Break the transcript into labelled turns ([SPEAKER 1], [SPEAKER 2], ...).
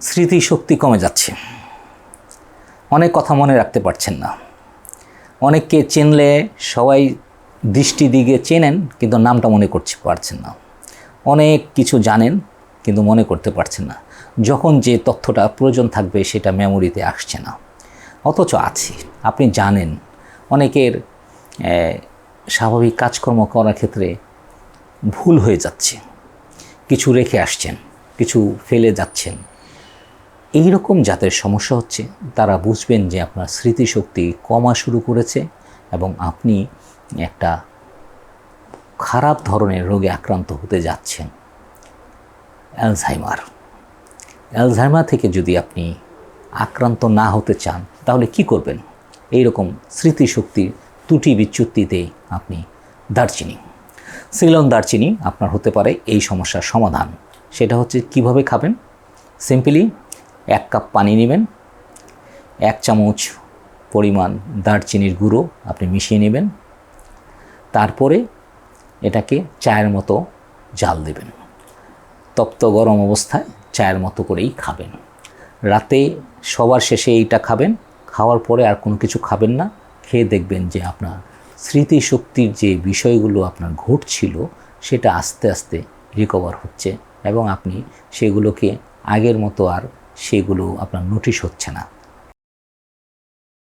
[SPEAKER 1] স্মৃতিশক্তি কমে যাচ্ছে। অনেক কথা মনে রাখতে পারছেন না। অনেককে চেনলে সবাই দৃষ্টি দিকে চেনেন, কিন্তু নামটা মনে করতে পারছেন না। অনেক কিছু জানেন, কিন্তু মনে করতে পারছেন না। যখন যে তথ্যটা প্রয়োজন থাকবে, সেটা মেমোরিতে আসছে না। অথচ আছে, আপনি জানেন। অনেকের স্বাভাবিক কাজকর্ম করার ক্ষেত্রে ভুল হয়ে যাচ্ছে। কিছু রেখে আসছেন, কিছু ফেলে যাচ্ছেন। এই রকম যাদের সমস্যা হচ্ছে, তারা বুঝবেন যে আপনার স্মৃতিশক্তি কমা শুরু করেছে এবং আপনি একটা খারাপ ধরনের রোগে আক্রান্ত হতে যাচ্ছেন। অ্যালঝাইমার অ্যালঝাইমার থেকে যদি আপনি আক্রান্ত না হতে চান, তাহলে কি করবেন? এই রকম স্মৃতিশক্তি ত্রুটি বিচ্যুতিতে আপনি দারচিনি। সিলন দারচিনি আপনার হতে পারে এই সমস্যার সমাধান। সেটা হচ্ছে কীভাবে খাবেন? সিম্পলি এক কাপ পানি নেবেন, এক চামচ পরিমাণ দারচিনির গুঁড়ো আপনি মিশিয়ে নেবেন, তারপরে এটাকে চায়ের মতো জাল দেবেন। তপ্ত গরম অবস্থায় চায়ের মতো করেই খাবেন। রাতে সবার শেষে এইটা খাবেন, খাওয়ার পরে আর কোনো কিছু খাবেন না। খেয়ে দেখবেন যে আপনার স্মৃতিশক্তির যে বিষয়গুলো আপনার ঘটছিল, সেটা আস্তে আস্তে রিকভার হচ্ছে এবং আপনি সেগুলোকে আগের মতো আর সেগুলো আপনার নোটিশ হচ্ছে না।